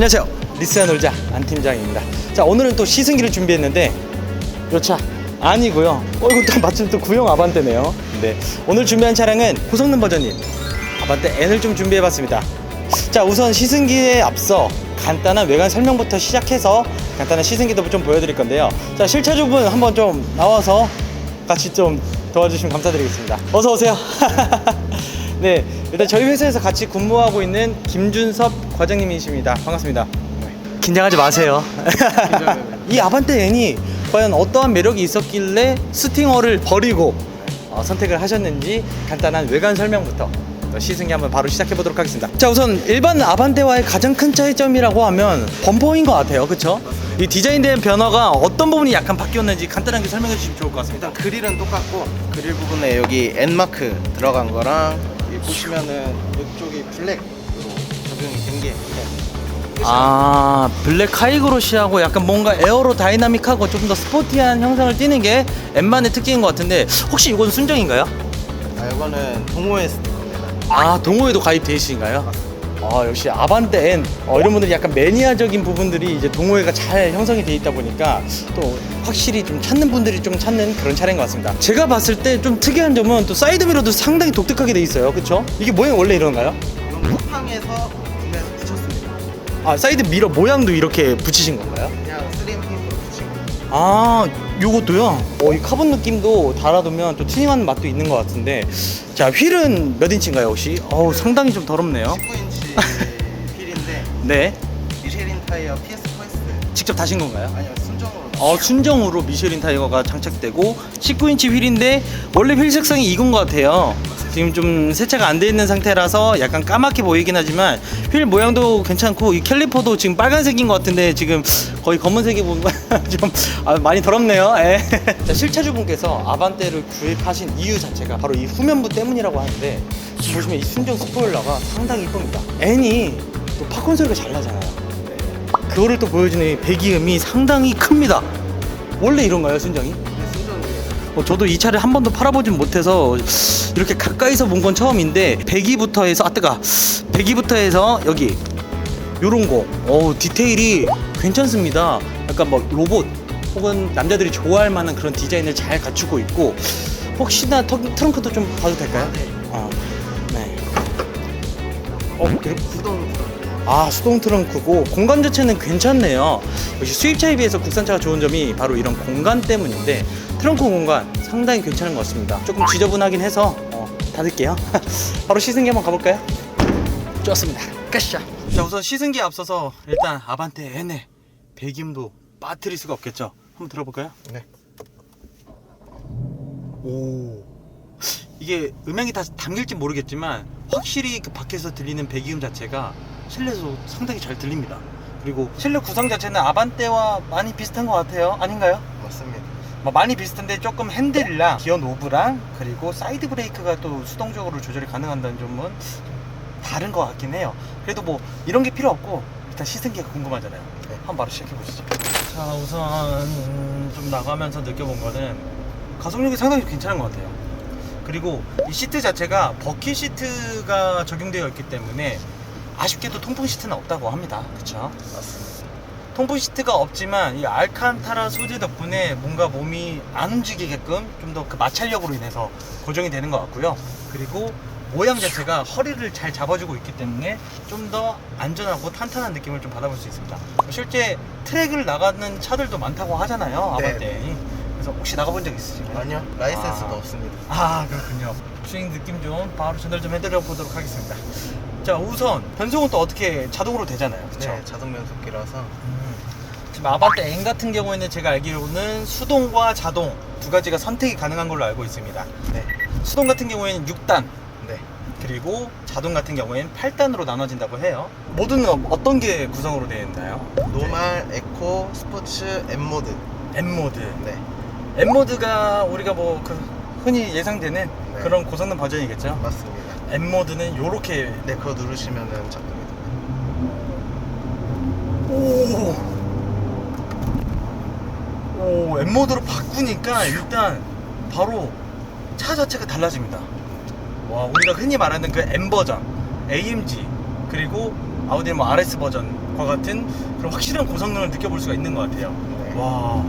안녕하세요. 리스야 놀자 안 팀장입니다. 자 오늘은 또 시승기를 준비했는데 요차 아니고요. 어 이거 또 마침 또 구형 아반떼네요. 네 오늘 준비한 차량은 고성능 버전인 아반떼 N을 좀 준비해봤습니다. 자 우선 시승기에 앞서 간단한 외관 설명부터 시작해서 간단한 시승기도 좀 보여드릴 건데요. 자 실차주분 한번 좀 나와서 같이 좀 도와주시면 감사드리겠습니다. 어서 오세요. 네, 일단 저희 회사에서 같이 근무하고 있는 김준섭 과장님이십니다. 반갑습니다. 긴장하지 마세요. 이 아반떼 N이 과연 어떠한 매력이 있었길래 스팅어를 버리고 어, 선택을 하셨는지 간단한 외관 설명부터 또 시승기 한번 바로 시작해 보도록 하겠습니다. 자, 우선 일반 아반떼와의 가장 큰 차이점이라고 하면 범퍼인 것 같아요. 그렇죠? 이 디자인된 변화가 어떤 부분이 약간 바뀌었는지 간단하게 설명해 주시면 좋을 것 같습니다. 일단 그릴은 똑같고 그릴 부분에 여기 N 마크 들어간 거랑 보시면은 이쪽이 블랙으로 적용이 된 게 아 블랙 하이그로시하고 약간 뭔가 에어로 다이나믹하고 조금 더 스포티한 형상을 띠는 게 N만의 특징인 것 같은데 혹시 이건 순정인가요? 아, 이거는 동호회 스티커입니다. 아 동호회도 가입돼 있으신가요? 아 역시 아반떼 N 어, 이런 분들이 약간 매니아적인 부분들이 이제 동호회가 잘 형성이 돼 있다 보니까 또 확실히 좀 찾는 분들이 좀 찾는 그런 차량인 것 같습니다. 제가 봤을 때 좀 특이한 점은 또 사이드 미러도 상당히 독특하게 돼 있어요, 그렇죠? 이게 모양 원래 이런가요? 이건 쿠팡에서 구매해서 붙였습니다. 아 사이드 미러 모양도 이렇게 붙이신 건가요? 그냥 3M 테이프로 붙인 거예요. 아, 요것도요? 어, 이 카본 느낌도 달아두면 또 튜닝하는 맛도 있는 것 같은데. 자, 휠은 몇 인치인가요, 혹시? 어우, 상당히 좀 더럽네요. 19인치 휠인데 네. 미쉐린 타이어 PS 퍼스트 직접 다신 건가요? 아니요 어, 순정으로 미쉐린 타이어가 장착되고 19인치 휠인데 원래 휠 색상이 이건 것 같아요. 지금 좀 세차가 안 돼 있는 상태라서 약간 까맣게 보이긴 하지만 휠 모양도 괜찮고 이 캘리퍼도 지금 빨간색인 것 같은데 지금 거의 검은색이 좀 아, 많이 더럽네요. 예. 자, 실차주분께서 아반떼를 구입하신 이유 자체가 바로 이 후면부 때문이라고 하는데 보시면 이 순정 스포일러가 상당히 이쁩니다. N이 또 팝콘 소리가 잘 나잖아요. 그거를 또 보여주는 이 배기음이 상당히 큽니다. 원래 이런가요, 순정이? 어, 저도 이 차를 한 번도 팔아보진 못해서 이렇게 가까이서 본 건 처음인데 배기부터 해서 아 뜨가 배기부터 해서 여기 요런 거 어우 디테일이 괜찮습니다 약간 뭐 로봇 혹은 남자들이 좋아할 만한 그런 디자인을 잘 갖추고 있고 혹시나 터, 트렁크도 좀 봐도 될까요? 네. 어, 네. 어, 이렇게 수동 아 수동 트렁크고 공간 자체는 괜찮네요. 역시 수입차에 비해서 국산차가 좋은 점이 바로 이런 공간 때문인데 트렁크 공간 상당히 괜찮은 것 같습니다. 조금 지저분하긴 해서 어, 닫을게요. 바로 시승기 한번 가볼까요? 좋습니다. 가시죠. 자 우선 시승기에 앞서서 일단 아반떼 N의 배기음도 빠뜨릴 수가 없겠죠? 한번 들어볼까요? 네. 오. 이게 음향이 다 담길지 모르겠지만 확실히 그 밖에서 들리는 배기음 자체가 실내에서 상당히 잘 들립니다. 그리고 실내 구성 자체는 아반떼와 많이 비슷한 것 같아요. 아닌가요? 맞습니다. 뭐 많이 비슷한데 조금 핸들이랑 기어 노브랑 그리고 사이드 브레이크가 또 수동적으로 조절이 가능한다는 점은 다른 것 같긴 해요. 그래도 뭐 이런 게 필요 없고 일단 시승기가 궁금하잖아요. 네. 한번 바로 시작해 보시죠. 자 우선 음, 좀 나가면서 느껴본 거는 가속력이 상당히 괜찮은 것 같아요. 그리고 이 시트 자체가 버킷 시트가 적용되어 있기 때문에 아쉽게도 통풍 시트는 없다고 합니다. 그렇죠? 맞습니다. 통풍 시트가 없지만 이 알칸타라 소재 덕분에 뭔가 몸이 안 움직이게끔 좀 더 그 마찰력으로 인해서 고정이 되는 것 같고요. 그리고 모양 자체가 허리를 잘 잡아주고 있기 때문에 좀 더 안전하고 탄탄한 느낌을 좀 받아볼 수 있습니다. 실제 트랙을 나가는 차들도 많다고 하잖아요. 네. 아반떼. 그래서 혹시 나가본 적 있으신가요? 아니요 라이센스도 아. 없습니다. 아 그렇군요. 주행 느낌 좀 바로 전달 좀 해드려 보도록 하겠습니다. 자 우선 변속은 또 어떻게 자동으로 되잖아요. 그렇죠? 네 자동 변속기라서 지금 아반떼 N 같은 경우에는 제가 알기로는 수동과 자동 두 가지가 선택이 가능한 걸로 알고 있습니다. 네. 수동 같은 경우에는 6단 네. 그리고 자동 같은 경우에는 8단으로 나눠진다고 해요. 모드는 어떤 게 구성으로 되어 있나요? 노말, 에코, 스포츠, M 모드. M 모드. 네. M 모드가 우리가 뭐 그 흔히 예상되는 네. 그런 고성능 버전이겠죠. 맞습니다. M 모드는 요렇게 네, 그거 누르시면은 작동이 됩니다. 오. 오, M 모드로 바꾸니까 일단 바로 차 자체가 달라집니다. 와, 우리가 흔히 말하는 그 M 버전, AMG, 그리고 아우디 뭐 RS 버전과 같은 그런 확실한 고성능을 느껴볼 수가 있는 것 같아요. 네. 와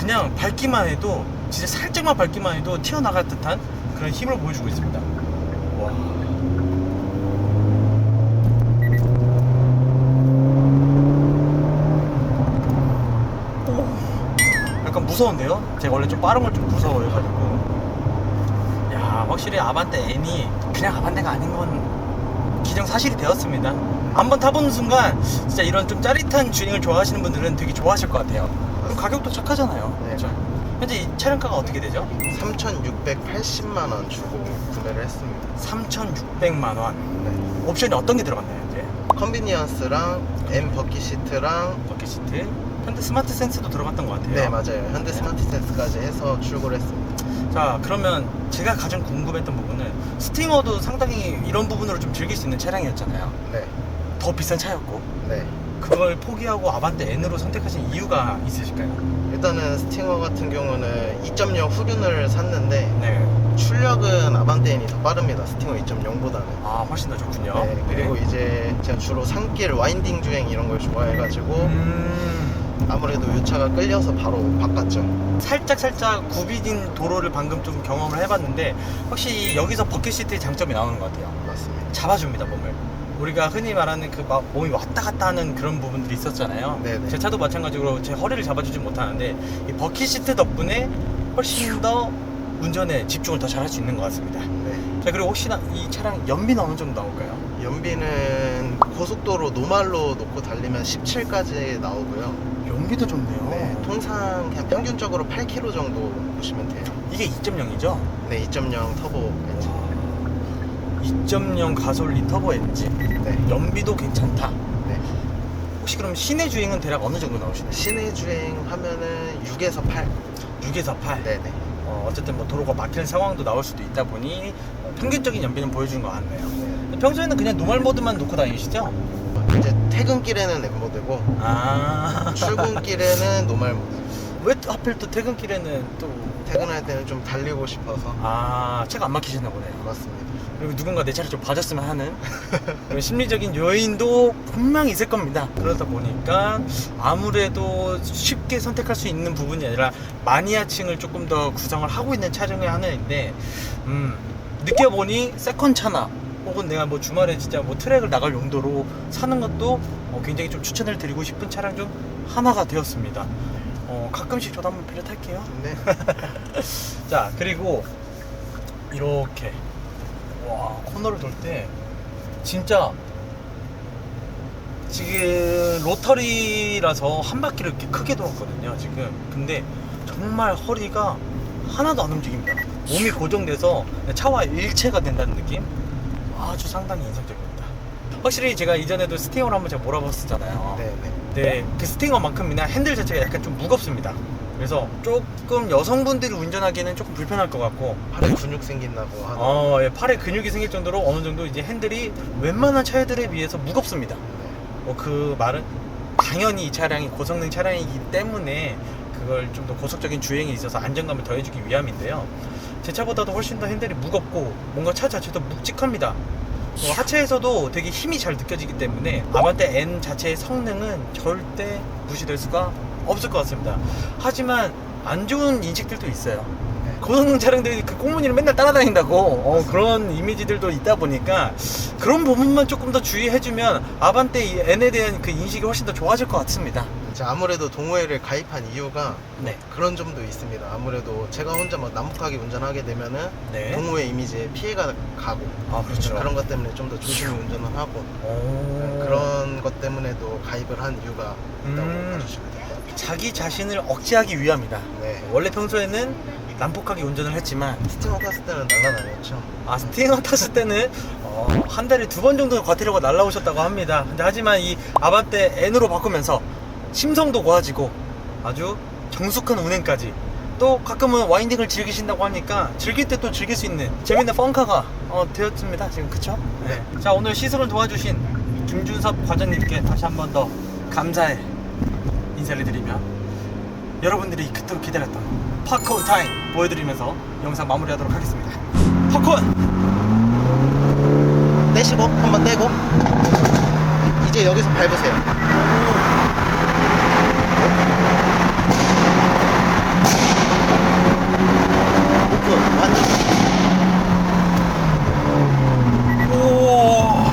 그냥 밟기만 해도 진짜 살짝만 밟기만 해도 튀어나갈 듯한 그런 힘을 보여주고 있습니다. 약간 무서운데요? 제가 원래 좀 빠른 걸 좀 무서워해가지고. 야, 확실히 아반떼 N이 그냥 아반떼가 아닌 건 기정 사실이 되었습니다. 한번 타보는 순간 진짜 이런 좀 짜릿한 주행을 좋아하시는 분들은 되게 좋아하실 것 같아요. 가격도 착하잖아요. 네. 그렇죠? 현재 이 차량가가 어떻게 되죠? 3,680만 원 주고 구매를 했습니다. 3,600만 원. 네. 옵션이 어떤 게 들어갔나요, 이제? 컨비니언스랑 M 버킷 시트랑 버킷 시트, 현대 스마트 센스도 들어갔던 것 같아요. 네 맞아요. 현대 스마트 센스까지 해서 출고를 했습니다. 자, 그러면 제가 가장 궁금했던 부분은 스팅어도 상당히 이런 부분으로 좀 즐길 수 있는 차량이었잖아요. 네. 더 비싼 차였고 네. 그걸 포기하고 아반떼 N으로 선택하신 이유가 있으실까요? 일단은 스팅어 같은 경우는 2.0 후륜을 샀는데 네. 출력은 아반떼인이 더 빠릅니다. 스팅어 2.0보다는. 아, 훨씬 더 좋군요. 네, 그리고 이제 제가 주로 산길 와인딩 주행 이런 걸 좋아해가지고 음, 아무래도 이 차가 끌려서 바로 바꿨죠. 살짝 살짝 굽이진 도로를 방금 좀 경험을 해봤는데 확실히 여기서 버킷 시트의 장점이 나오는 것 같아요. 맞습니다. 잡아줍니다 몸을. 우리가 흔히 말하는 그 막 몸이 왔다 갔다 하는 그런 부분들이 있었잖아요. 네네. 제 차도 마찬가지로 제 허리를 잡아주지 못하는데 이 버킷 시트 덕분에 훨씬 더 운전에 집중을 더 잘할 수 있는 것 같습니다. 네. 자 그리고 혹시나 이 차량 연비는 어느 정도 나올까요? 연비는 고속도로 노말로 놓고 달리면 17까지 나오고요. 연비도 좋네요. 네, 통상 그냥 평균적으로 8km 정도 보시면 돼요. 이게 2.0이죠? 네, 2.0 터보 엔진. 2.0 가솔린 터보 엔진. 네. 연비도 괜찮다. 네. 혹시 그럼 시내 주행은 대략 어느 정도 나오시나요? 시내 주행 하면은 6에서 8. 6에서 8. 네네. 어, 어쨌든 뭐 도로가 막히는 상황도 나올 수도 있다 보니 어, 평균적인 연비는 보여준 것 같네요. 네. 평소에는 그냥 노멀 모드만 놓고 다니시죠? 이제 퇴근길에는 엠모드고 아. 출근길에는 노말 모드. 왜또 하필 또 퇴근길에는 또. 퇴근할 때는 좀 달리고 싶어서 아, 차가 안 막히셨나 보네요. 맞습니다. 그리고 누군가 내 차를 좀 봐줬으면 하는 그런 심리적인 요인도 분명히 있을 겁니다. 그러다 보니까 아무래도 쉽게 선택할 수 있는 부분이 아니라 마니아층을 조금 더 구성을 하고 있는 차량의 하나인데, 음, 느껴보니 세컨 차나 혹은 내가 뭐 주말에 진짜 뭐 트랙을 나갈 용도로 사는 것도 어, 굉장히 좀 추천을 드리고 싶은 차량 중 하나가 되었습니다. 어, 가끔씩 저도 한번 빌려 탈게요. 네. 자 그리고 이렇게 와 코너를 돌 때 진짜 지금 로터리라서 한 바퀴를 이렇게 크게 돌았거든요 지금. 근데 정말 허리가 하나도 안 움직입니다. 몸이 고정돼서 차와 일체가 된다는 느낌? 아주 상당히 인상적입니다. 확실히 제가 이전에도 스팅어를 한번 제가 몰아봤었잖아요. 네네. 네, 그 스팅어만큼 이나 핸들 자체가 약간 좀 무겁습니다. 그래서 조금 여성분들이 운전하기에는 조금 불편할 것 같고, 팔에 근육 생긴다고 하더라고요. 어, 예, 팔에 근육이 생길 정도로 어느 정도 이제 핸들이 웬만한 차들에 비해서 무겁습니다. 네. 뭐그 말은 당연히 이 차량이 고성능 차량이기 때문에 그걸 좀 더 고속적인 주행에 있어서 안정감을 더해주기 위함인데요. 제 차보다도 훨씬 더 핸들이 무겁고 뭔가 차 자체도 묵직합니다. 어, 하체에서도 되게 힘이 잘 느껴지기 때문에 아반떼 N 자체의 성능은 절대 무시될 수가 없을 것 같습니다. 하지만 안 좋은 인식들도 있어요. 네. 고성능 차량들이 그 꽁무니를 맨날 따라다닌다고 어, 그런 이미지들도 있다 보니까 그런 부분만 조금 더 주의해주면 아반떼 이 N에 대한 그 인식이 훨씬 더 좋아질 것 같습니다. 아무래도 동호회를 가입한 이유가 네. 그런 점도 있습니다. 아무래도 제가 혼자 막 남북하게 운전하게 되면은 네. 동호회 이미지에 피해가 가고 아 그렇죠. 그런 것 때문에 좀 더 조심히 운전을 하고 오. 그런 것 때문에도 가입을 한 이유가 있다고 음. 봐주시면 같아요. 자기 자신을 억제하기 위함이다. 네. 원래 평소에는 난폭하게 운전을 했지만 스팅어 탔을 때는 날라다녔죠. 아 스팅어 탔을 때는 어, 한 달에 두 번 정도 과태료가 날라오셨다고 합니다. 근데 하지만 이 아반떼 N으로 바꾸면서 심성도 고와지고 아주 정숙한 운행까지 또 가끔은 와인딩을 즐기신다고 하니까 즐길 때 또 즐길 수 있는 재밌는 펑카가 어, 되었습니다. 지금 그쵸? 네. 자 오늘 시승을 도와주신 김준섭 과장님께 다시 한 번 더 감사의 인사를 드리며 여러분들이 그토록 기다렸던 팝콘 타임 보여드리면서 영상 마무리하도록 하겠습니다. 팝콘! 떼시고 한번 떼고 편하게 여기서 밟으세요. 오픈 완전 오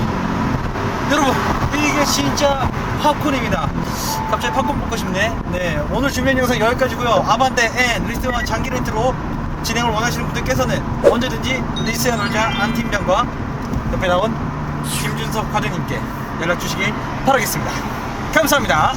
여러분 이게 진짜 팝콘입니다. 갑자기 팝콘 먹고 싶네. 네 오늘 준비한 영상 여기까지고요. 아반떼 N 리스트원 장기 렌트로 진행을 원하시는 분들께서는 언제든지 리스야 놀자 안 팀장과 옆에 나온 김준석 과장님께 연락 주시길 바라겠습니다. 감사합니다